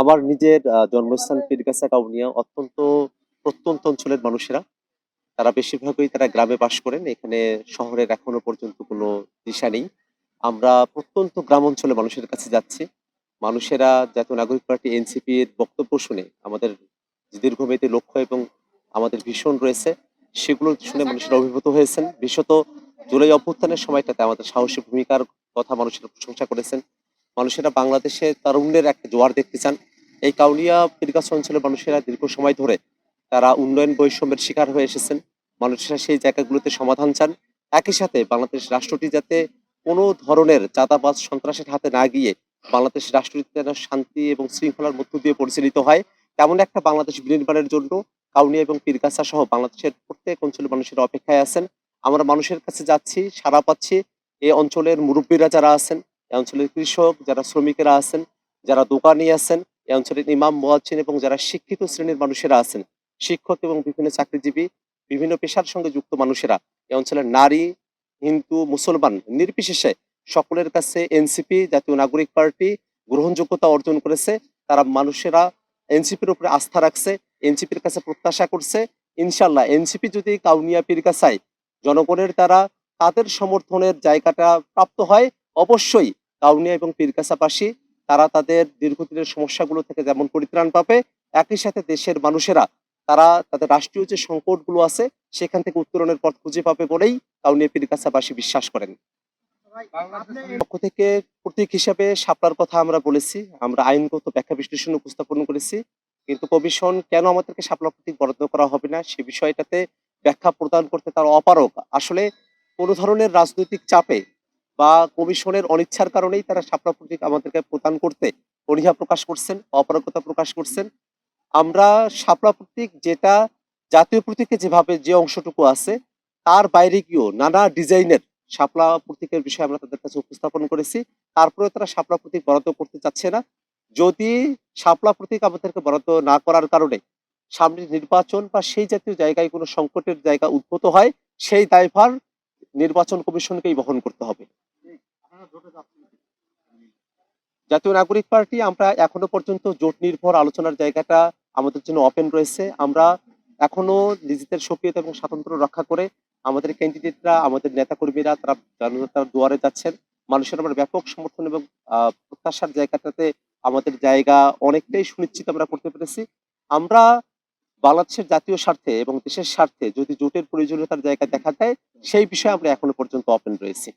আমার নিজের জন্মস্থান পীরগাছা কাউনিয়া অত্যন্ত প্রত্যন্ত অঞ্চলের মানুষেরা। তারা বেশিরভাগই তারা গ্রামে বাস করেন, এখানে শহরের এখনও পর্যন্ত কোনো দিশা নেই। আমরা প্রত্যন্ত গ্রাম অঞ্চলে মানুষের কাছে যাচ্ছি। মানুষেরা জাতীয় নাগরিক পার্টি এনসিপি এর বক্তব্য শুনে আমাদের দীর্ঘমেয়াদী লক্ষ্য এবং আমাদের ভীষণ রয়েছে, সেগুলো শুনে মানুষেরা অভিভূত হয়েছেন। বিশেষত জুলাই অভ্যুত্থানের সময়টাতে আমাদের সাহসী ভূমিকার কথা মানুষেরা প্রশংসা করেছেন। মানুষেরা বাংলাদেশে তারুণ্যের একটা জোয়ার দেখতে চান। এই কাউনিয়া পীরগাছ অঞ্চলের মানুষেরা দীর্ঘ সময় ধরে তারা উন্নয়ন বৈষম্যের শিকার হয়ে এসেছেন। মানুষেরা সেই জায়গাগুলোতে সমাধান চান। একই সাথে বাংলাদেশ রাষ্ট্রটি যাতে কোনো ধরনের চাঁদাবাজ সন্ত্রাসের হাতে না গিয়ে বাংলাদেশ রাষ্ট্রটি যেন শান্তি এবং শৃঙ্খলার মধ্য দিয়ে পরিচালিত হয়, তেমন একটা বাংলাদেশ বিনির্মাণের জন্য কাউনিয়া এবং পীরগাছা সহ বাংলাদেশের প্রত্যেক অঞ্চলের মানুষেরা অপেক্ষায় আছেন। আমরা মানুষের কাছে যাচ্ছি সারা পাচ্ছি। এই অঞ্চলের মুরব্বীরা যারা আছেন এই অঞ্চলের কৃষক, যারা শ্রমিকেরা আছেন, যারা দোকানি আছেন এই অঞ্চলের ইমাম, মোয়াজ্জিন এবং যারা শিক্ষিত শ্রেণির মানুষেরা আছেন, শিক্ষক এবং বিভিন্ন চাকরিজীবী, বিভিন্ন পেশার সঙ্গে যুক্ত মানুষেরা এই অঞ্চলের নারী, হিন্দু, মুসলমান, নির্বিশেষে সকলের কাছে এনসিপি, জাতীয় নাগরিক পার্টি গ্রহণযোগ্যতা অর্জন করেছে। তারা মানুষেরা এনসিপির উপরে আস্থা রাখছে, এনসিপির কাছে প্রত্যাশা করছে। ইনশাল্লাহ এনসিপি যদি কাউনিয়া পীরকাছায় জনগণের দ্বারা তাদের সমর্থনের জায়গাটা প্রাপ্ত হয় অবশ্যই কাউনিয়া এবং পীরকাছাবাসী তারা তাদের দীর্ঘদিনের সমস্যাগুলো থেকে যেমন পরিত্রাণ পাবে একই সাথে দেশের মানুষেরা তারা তাদের রাষ্ট্রীয় যে সংকটগুলো আছে সেখান থেকে উত্তরণের পথ খুঁজে পাবে বলেই কাউনিয়া পীরকাছাবাসী বিশ্বাস করেন। পক্ষ থেকে প্রতীক হিসাবে শাপলার কথা আমরা বলেছি আমরা আইনগত ব্যাখ্যা বিশ্লেষণ উপস্থাপন করেছি কিন্তু কমিশন কেন আমাদেরকে শাপলা প্রতীক বরাদ্দ করা হবে না সে বিষয়টাতে ব্যাখ্যা প্রদান করতে তার অপারগ। আসলে কোনো ধরনের রাজনৈতিক চাপে বা কমিশনের অনিচ্ছার কারণেই তারা শাপলা প্রতীক আমাদেরকে প্রদান করতে অনীহা প্রকাশ করছেন, অপারগতা প্রকাশ করছেন। আমরা শাপলা প্রতীক যেটা জাতীয় প্রতীকে যেভাবে যে অংশটুকু আছে, তার বাইরে গিয়েও নানা ডিজাইনের শাপলা প্রতীকের বিষয়ে আমরা তাদের কাছে উপস্থাপন করেছি। তারপরে তারা শাপলা প্রতীক বরাদ্দ করতে চাচ্ছে না। যদি শাপলা প্রতীক আমাদেরকে বরাদ্দ না করার কারণে সামনে নির্বাচন বা সেই জাতীয় জায়গায় কোনো সংকটের জায়গা উদ্ভূত হয়, সেই দায়ভার নির্বাচন কমিশনকেই বহন করতে হবে। জাতীয় নাগরিক পার্টি, আমরা এখনও পর্যন্ত জোট নির্ভর আলোচনার জায়গাটা আমাদের জন্য ওপেন রয়েছে। আমরা এখনও নিজেদের সক্রিয়তা এবং স্বাতন্ত্র্য রক্ষা করে আমাদের ক্যান্ডিডেটরা আমাদের নেতাকর্মীরা, তারা জনতার দুয়ারে যাচ্ছেন। মানুষের আমরা ব্যাপক সমর্থন এবং প্রত্যাশার জায়গাটাতে আমাদের জায়গা অনেকটাই সুনিশ্চিত আমরা করতে পেরেছি। আমরা বাংলাদেশের জাতীয় স্বার্থে এবং দেশের স্বার্থে যদি জোটের প্রয়োজনীয়তার জায়গা দেখা দেয় সেই বিষয়ে আমরা এখনও পর্যন্ত অপেন রয়েছি।